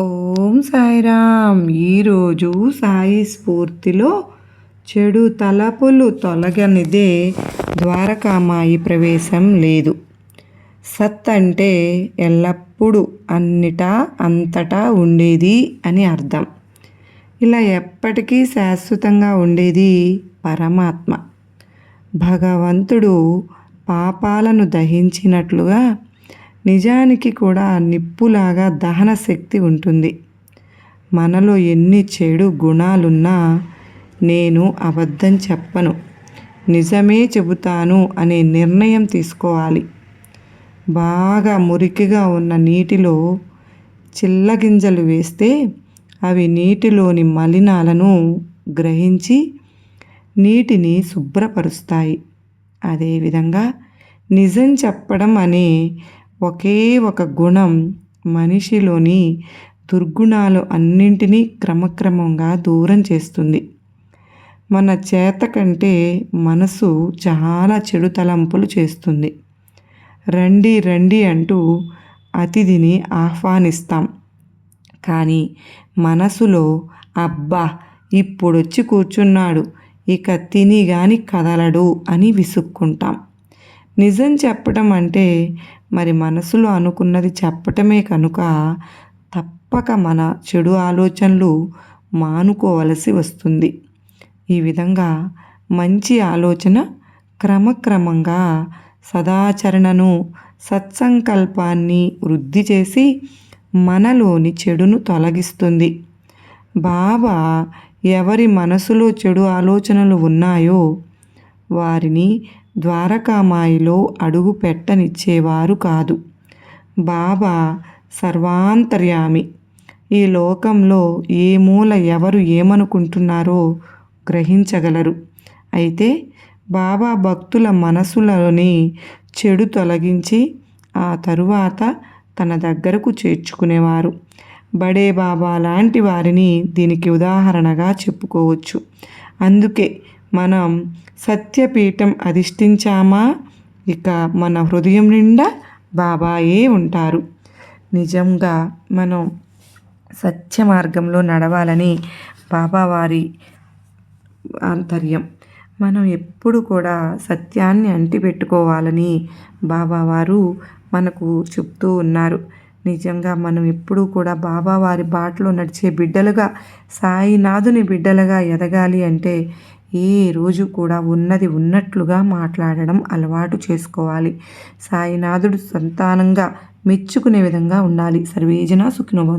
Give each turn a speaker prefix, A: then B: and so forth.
A: ఓం సాయిరామ్ ఈరోజు సాయి స్ఫూర్తిలో చెడు తలపులు తొలగనిదే ద్వారకామాయి ప్రవేశం లేదు. సత్ అంటే ఎల్లప్పుడూ అన్నిటా అంతటా ఉండేది అని అర్థం. ఇలా ఎప్పటికీ శాశ్వతంగా ఉండేది పరమాత్మ. భగవంతుడు పాపాలను దహించినట్లుగా నిజానికి కూడా నిప్పులాగా దహన శక్తి ఉంటుంది. మనలో ఎన్ని చెడు గుణాలున్నా నేను అబద్ధం చెప్పను. నిజమే చెబుతాను అనే నిర్ణయం తీసుకోవాలి. బాగా మురికిగా ఉన్న నీటిలో చిల్లగింజలు వేస్తే అవి నీటిలోని మలినాలను గ్రహించి నీటిని శుభ్రపరుస్తాయి. అదేవిధంగా నిజం చెప్పడం అనే ఒకే ఒక గుణం మనిషిలోని దుర్గుణాలు అన్నింటినీ క్రమక్రమంగా దూరం చేస్తుంది. మన చేత కంటే మనసు చాలా చెడు తలంపులు చేస్తుంది. రండి రండి అంటూ అతిథిని ఆహ్వానిస్తాం. కానీ మనసులో అబ్బా ఇప్పుడొచ్చి కూర్చున్నాడు ఇక తిని గాని కదలడు అని విసుక్కుంటాం. నిజం చెప్పడం అంటే మరి మనసులో అనుకున్నది చెప్పటమే కనుక తప్పక మన చెడు ఆలోచనలు మానుకోవలసి వస్తుంది. ఈ విధంగా మంచి ఆలోచన క్రమక్రమంగా సదాచరణను సత్సంకల్పాన్ని వృద్ధి చేసి మనలోని చెడును తొలగిస్తుంది. బాబా ఎవరి మనసులో చెడు ఆలోచనలు ఉన్నాయో వారిని ద్వారకామాయిలో అడుగు పెట్టనిచ్చేవారు కాదు. బాబా సర్వాంతర్యామి. ఈ లోకంలో ఏ మూల ఎవరు ఏమనుకుంటున్నారో గ్రహించగలరు. అయితే బాబా భక్తుల మనసులోని చెడు తొలగించి ఆ తరువాత తన దగ్గరకు చేర్చుకునేవారు. బడే బాబా లాంటి వారిని దీనికి ఉదాహరణగా చెప్పుకోవచ్చు. అందుకే మనం సత్యపీఠం అధిష్ఠించామా? ఇక మన హృదయం నిండా బాబాయే ఉంటారు. నిజంగా మనం సత్య మార్గంలో నడవాలని బాబావారి ఆంతర్యం. మనం ఎప్పుడు కూడా సత్యాన్ని అంటిపెట్టుకోవాలని బాబావారు మనకు చెప్తూ ఉన్నారు. నిజంగా మనం ఎప్పుడూ కూడా బాబావారి బాటలో నడిచే బిడ్డలుగా సాయినాథుని బిడ్డలుగా ఎదగాలి అంటే ఏ రోజు కూడా ఉన్నది ఉన్నట్లుగా మాట్లాడడం అలవాటు చేసుకోవాలి. సాయినాథుడు సంతానంగా మెచ్చుకునే విధంగా ఉండాలి. సర్వేజన సుఖినోభం